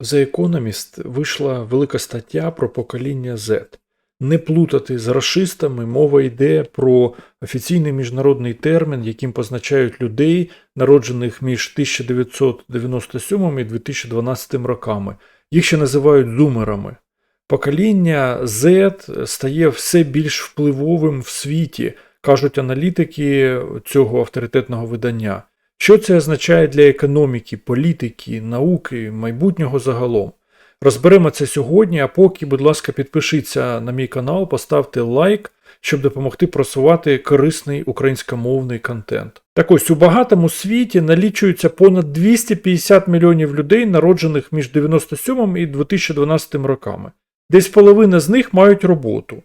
The Economist вийшла велика стаття про покоління Z. Не плутати з расистами, мова йде про офіційний міжнародний термін, яким позначають людей, народжених між 1997 і 2012 роками. Їх ще називають зумерами. Покоління Z стає все більш впливовим в світі, кажуть аналітики цього авторитетного видання. Що це означає для економіки, політики, науки, майбутнього загалом? Розберемо це сьогодні, а поки, будь ласка, підпишіться на мій канал, поставте лайк, щоб допомогти просувати корисний українськомовний контент. Так ось у багатому світі налічується понад 250 мільйонів людей, народжених між 97 і 2012 роками. Десь половина з них мають роботу.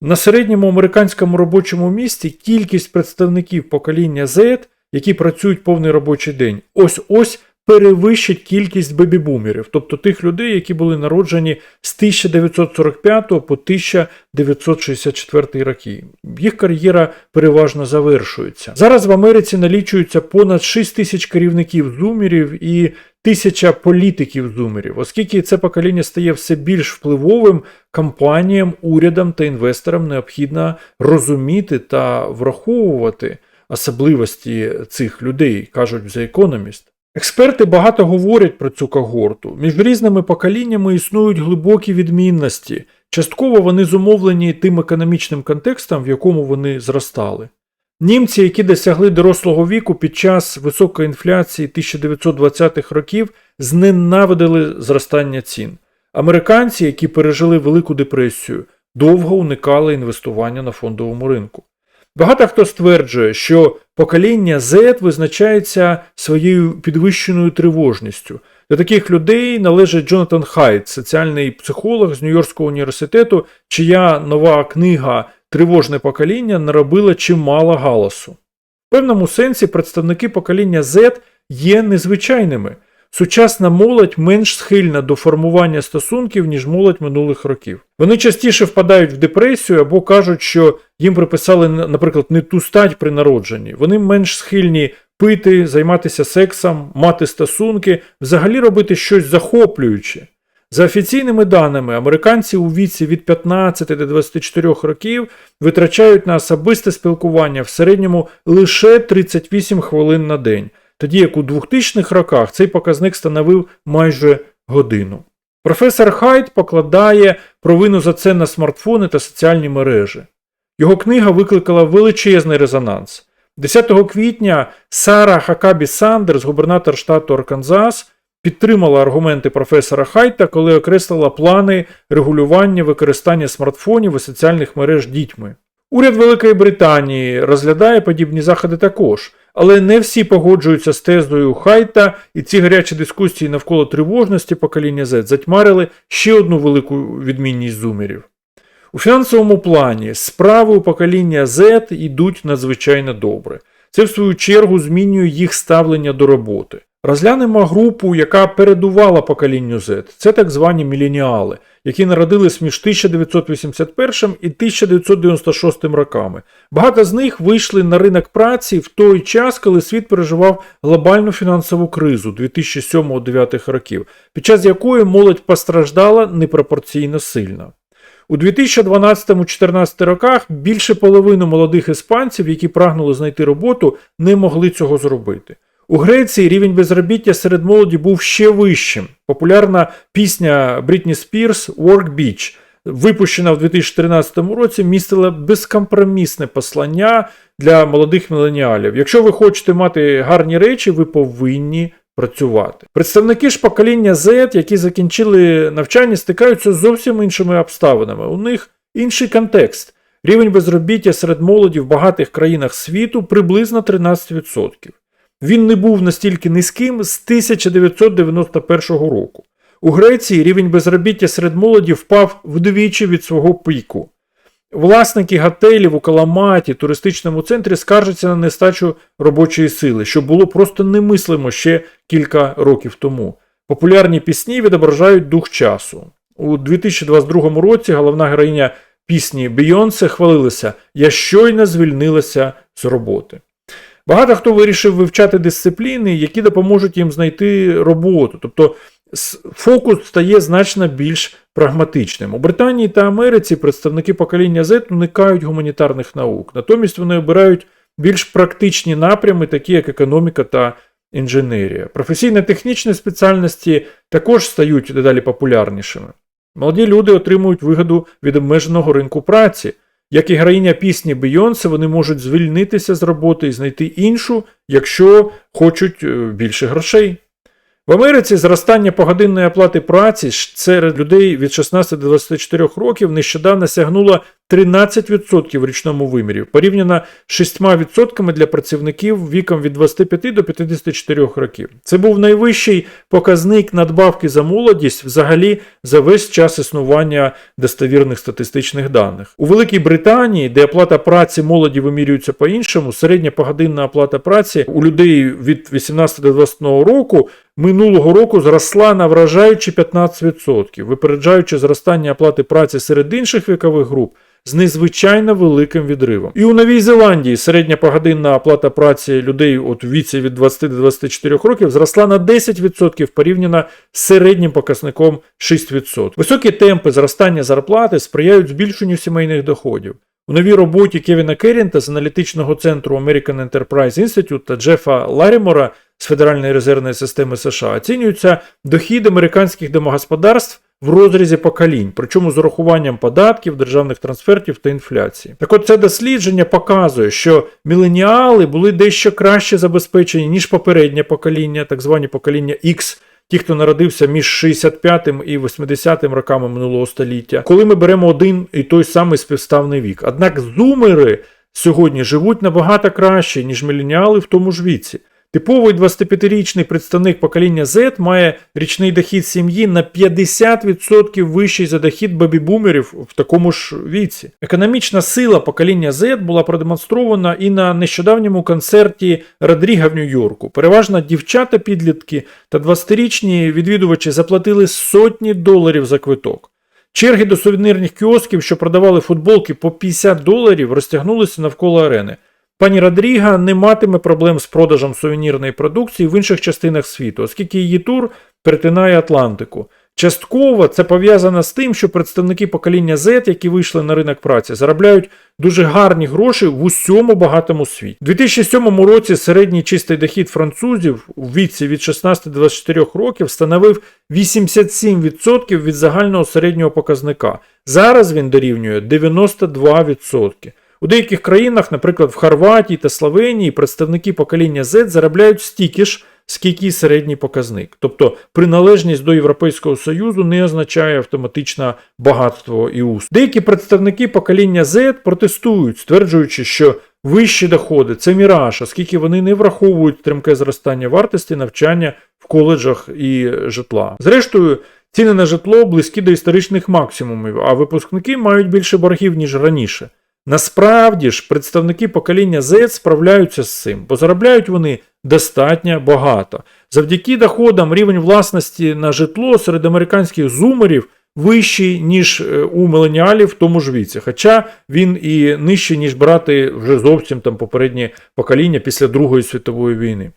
На середньому американському робочому місці кількість представників покоління Z, які працюють повний робочий день, ось ось перевищить кількість бебі-бумерів, тобто тих людей, які були народжені з 1945 по 1964 роки. Їх кар'єра переважно завершується. Зараз в Америці налічується понад 6 тисяч керівників зумерів і тисяча політиків зумерів, оскільки це покоління стає все більш впливовим, компаніям, урядам та інвесторам необхідно розуміти та враховувати особливості цих людей, кажуть The Economist. Експерти багато говорять про цю когорту. Між різними поколіннями існують глибокі відмінності. Частково вони зумовлені тим економічним контекстом, в якому вони зростали. Німці, які досягли дорослого віку під час високої інфляції 1920-х років, зненавидили зростання цін. Американці, які пережили Велику депресію, довго уникали інвестування на фондовому ринку. Багато хто стверджує, що покоління Z визначається своєю підвищеною тривожністю. До таких людей належить Джонатан Хайт, соціальний психолог з Нью-Йоркського університету, чия нова книга Тривожне покоління наробила чимало галасу. В певному сенсі представники покоління Z є незвичайними. Сучасна молодь менш схильна до формування стосунків, ніж молодь минулих років. Вони частіше впадають в депресію або кажуть, що їм приписали, наприклад, не ту стать при народженні. Вони менш схильні пити, займатися сексом, мати стосунки, взагалі робити щось захоплююче. За офіційними даними, американці у віці від 15 до 24 років витрачають на особисте спілкування в середньому лише 38 хвилин на день тоді як у 2000-х роках цей показник становив майже годину. Професор Хайт покладає провину за це на смартфони та соціальні мережі. Його книга викликала величезний резонанс. 10 квітня Сара Хакабі Сандерс, губернатор штату Арканзас, підтримала аргументи професора Хайта, коли окреслила плани регулювання використання смартфонів і соціальних мереж дітьми. Уряд Великої Британії розглядає подібні заходи також. Але не всі погоджуються з тезою Хайта, і ці гарячі дискусії навколо тривожності покоління Z затьмарили ще одну велику відмінність зумерів. У фінансовому плані справи у покоління Z йдуть надзвичайно добре. Це, в свою чергу, змінює їх ставлення до роботи. Розглянемо групу, яка передувала поколінню Z. Це так звані міленіали, які народились між 1981 і 1996 роками. Багато з них вийшли на ринок праці в той час, коли світ переживав глобальну фінансову кризу 2007-2009 років, під час якої молодь постраждала непропорційно сильно. У 2012-2014 роках більше половини молодих іспанців, які прагнули знайти роботу, не могли цього зробити. У Греції рівень безробіття серед молоді був ще вищим. Популярна пісня Брітні Спірс Work Beach, випущена в 2013 році, містила безкомпромісне послання для молодих міленіалів. Якщо ви хочете мати гарні речі, ви повинні працювати. Представники ж покоління Z, які закінчили навчання, стикаються з зовсім іншими обставинами. У них інший контекст. Рівень безробіття серед молоді в багатих країнах світу приблизно 13%. Він не був настільки низьким з 1991 року. У Греції рівень безробіття серед молоді впав вдвічі від свого піку. Власники готелів у Каламаті, туристичному центрі скаржаться на нестачу робочої сили, що було просто немислимо ще кілька років тому. Популярні пісні відображають дух часу. У 2022 році головна героїня пісні Бейонсе хвалилася Я щойно звільнилася з роботи. Багато хто вирішив вивчати дисципліни, які допоможуть їм знайти роботу. Тобто фокус стає значно більш прагматичним. У Британії та Америці представники покоління Z уникають гуманітарних наук, натомість вони обирають більш практичні напрями, такі як економіка та інженерія. Професійно-технічні спеціальності також стають дедалі популярнішими. Молоді люди отримують вигоду від обмеженого ринку праці. Як і героїня пісні Бейонсе, вони можуть звільнитися з роботи і знайти іншу, якщо хочуть е, більше грошей. В Америці зростання погодинної оплати праці серед людей від 16 до 24 років нещодавно сягнуло 13% в річному вимірі, порівняно з 6% для працівників віком від 25 до 54 років. Це був найвищий показник надбавки за молодість взагалі за весь час існування достовірних статистичних даних. У Великій Британії, де оплата праці молоді вимірюється по-іншому, середня погодинна оплата праці у людей від 18 до 21 року минулого року зросла на вражаючі 15%, випереджаючи зростання оплати праці серед інших вікових груп з незвичайно великим відривом. І у Новій Зеландії середня погодинна оплата праці людей от у віці від 20 до 24 років зросла на 10% порівняно з середнім показником 6%. Високі темпи зростання зарплати сприяють збільшенню сімейних доходів. У новій роботі Кевіна Керрінта з аналітичного центру American Enterprise Institute та Джефа Ларімора з Федеральної резервної системи США оцінюється дохід американських домогосподарств в розрізі поколінь, причому з урахуванням податків, державних трансфертів та інфляції. Так от це дослідження показує, що міленіали були дещо краще забезпечені, ніж попереднє покоління, так звані покоління X, ті, хто народився між 65 і 80 роками минулого століття, коли ми беремо один і той самий співставний вік. Однак зумери сьогодні живуть набагато краще, ніж міленіали в тому ж віці. Типовий 25-річний представник покоління Z має річний дохід сім'ї на 50% вищий за дохід бабі-бумерів в такому ж віці. Економічна сила покоління Z була продемонстрована і на нещодавньому концерті Родріга в Нью-Йорку. Переважно дівчата-підлітки та 20-річні відвідувачі заплатили сотні доларів за квиток. Черги до сувенірних кіосків, що продавали футболки по 50 доларів, розтягнулися навколо арени. Пані Родріга не матиме проблем з продажем сувенірної продукції в інших частинах світу, оскільки її тур перетинає Атлантику. Частково це пов'язано з тим, що представники покоління Z, які вийшли на ринок праці, заробляють дуже гарні гроші в усьому багатому світі. У 2007 році середній чистий дохід французів у віці від 16 до 24 років становив 87% від загального середнього показника. Зараз він дорівнює 92%. У деяких країнах, наприклад, в Хорватії та Словенії, представники покоління Z заробляють стільки ж, скільки й середній показник. Тобто приналежність до Європейського Союзу не означає автоматично багатство і ус. Деякі представники покоління Z протестують, стверджуючи, що вищі доходи це міраж, оскільки вони не враховують стрімке зростання вартості навчання в коледжах і житла. Зрештою, ціни на житло близькі до історичних максимумів, а випускники мають більше боргів, ніж раніше. Насправді ж, представники покоління Z справляються з цим, бо заробляють вони достатньо багато. Завдяки доходам рівень власності на житло серед американських зумерів вищий, ніж е, у меленіалів в тому ж віці. Хоча він і нижчий, ніж брати вже зовсім там попереднє покоління після Другої світової війни.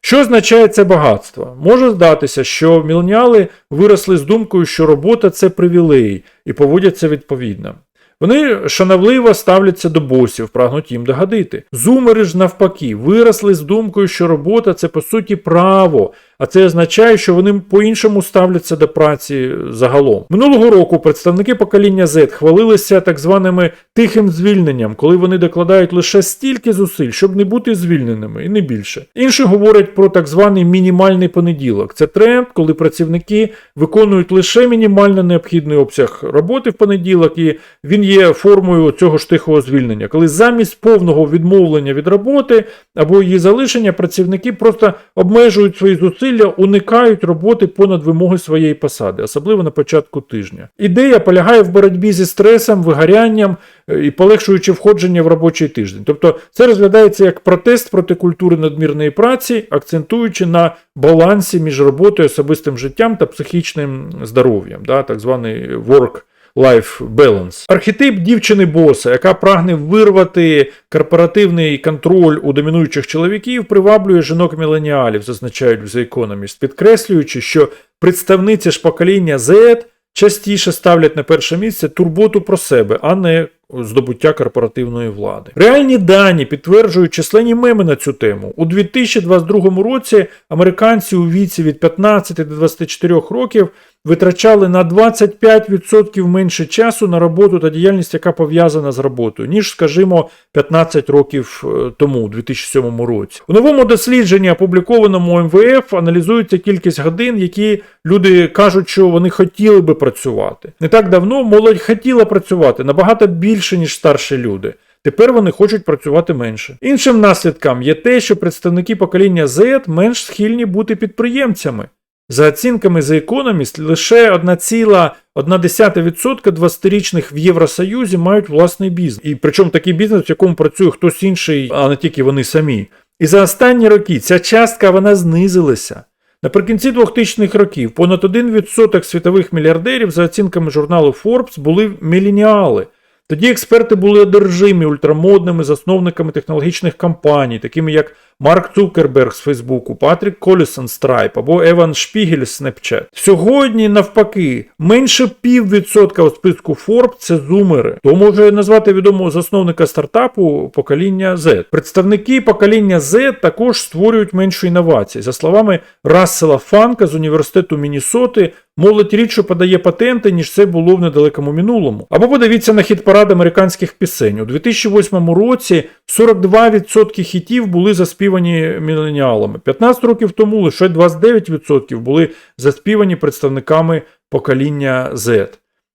Що означає це багатство? Може здатися, що міленіали виросли з думкою, що робота це привілей і поводяться відповідно. Вони шанавливо ставляться до босів, прагнуть їм догадити. Зумери ж навпаки виросли з думкою, що робота це по суті право, а це означає, що вони по-іншому ставляться до праці загалом. Минулого року представники покоління Z хвалилися так званими тихим звільненням, коли вони докладають лише стільки зусиль, щоб не бути звільненими, і не більше. Інші говорять про так званий мінімальний понеділок. Це тренд, коли працівники виконують лише мінімально необхідний обсяг роботи в понеділок, і він є формою цього ж тихого звільнення, коли замість повного відмовлення від роботи або її залишення працівники просто обмежують свої зусилля, уникають роботи понад вимоги своєї посади, особливо на початку тижня. Ідея полягає в боротьбі зі стресом, вигорянням е, і полегшуючи входження в робочий тиждень. Тобто це розглядається як протест проти культури надмірної праці, акцентуючи на балансі між роботою, особистим життям та психічним здоров'ям, да, так званий work Life Balance. Архетип дівчини-боса, яка прагне вирвати корпоративний контроль у домінуючих чоловіків, приваблює жінок міленіалів, зазначають в The Economist, підкреслюючи, що представниці ж покоління Z частіше ставлять на перше місце турботу про себе, а не здобуття корпоративної влади. Реальні дані підтверджують численні меми на цю тему. У 2022 році американці у віці від 15 до 24 років витрачали на 25% менше часу на роботу та діяльність, яка пов'язана з роботою, ніж, скажімо, 15 років е, тому, у 2007 році. У новому дослідженні, опублікованому МВФ, аналізується кількість годин, які люди кажуть, що вони хотіли би працювати. Не так давно молодь хотіла працювати набагато більше, ніж старші люди. Тепер вони хочуть працювати менше. Іншим наслідком є те, що представники покоління Z менш схильні бути підприємцями. За оцінками The Economist, лише 1,1% 20-річних в Євросоюзі мають власний бізнес. І причому такий бізнес, в якому працює хтось інший, а не тільки вони самі. І за останні роки ця частка вона знизилася. Наприкінці 2000-х років понад 1% світових мільярдерів, за оцінками журналу Forbes, були міленіали. Тоді експерти були одержимі ультрамодними засновниками технологічних компаній, такими як Марк Цукерберг з Фейсбуку, Патрік Колісон з Stripe або Еван Шпігель з Snapchat. Сьогодні, навпаки, менше піввідсотка у списку Forbes – це зумери. То може назвати відомого засновника стартапу покоління Z. Представники покоління Z також створюють менше інновацій. За словами Рассела Фанка з університету Міннесоти, молодь рідше подає патенти, ніж це було в недалекому минулому. Або подивіться на хіт парад американських пісень. У 2008 році 42% хітів були заспівані міленіалами. 15 років тому лише 29% були заспівані представниками покоління Z.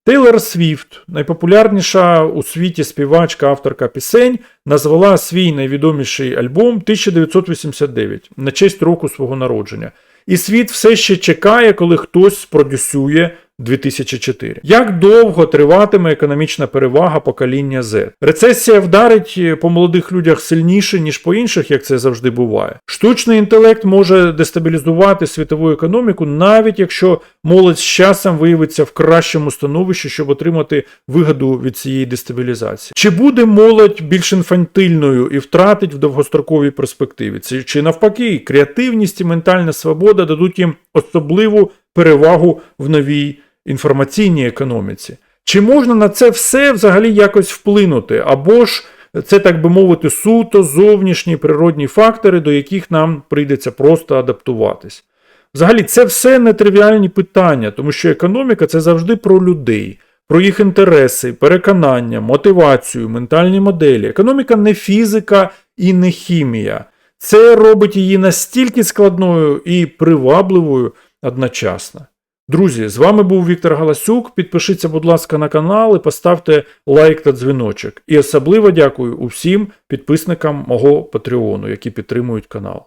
Тейлор Свіфт, найпопулярніша у світі співачка, авторка пісень, назвала свій найвідоміший альбом 1989 на честь року свого народження. І світ все ще чекає, коли хтось спродюсує 2004. Як довго триватиме економічна перевага покоління Z? Рецесія вдарить по молодих людях сильніше, ніж по інших, як це завжди буває. Штучний інтелект може дестабілізувати світову економіку, навіть якщо молодь з часом виявиться в кращому становищі, щоб отримати вигоду від цієї дестабілізації. Чи буде молодь більш інфантильною і втратить в довгостроковій перспективі? Це чи навпаки, креативність і ментальна свобода дадуть їм особливу перевагу в новій інформаційній економіці. Чи можна на це все взагалі якось вплинути? Або ж це, так би мовити, суто зовнішні природні фактори, до яких нам прийдеться просто адаптуватись? Взагалі, це все нетривіальні питання, тому що економіка це завжди про людей, про їх інтереси, переконання, мотивацію, ментальні моделі. Економіка не фізика і не хімія. Це робить її настільки складною і привабливою одночасно. Друзі, з вами був Віктор Галасюк. Підпишіться, будь ласка, на канал і поставте лайк та дзвіночок. І особливо дякую усім підписникам мого Патреону, які підтримують канал.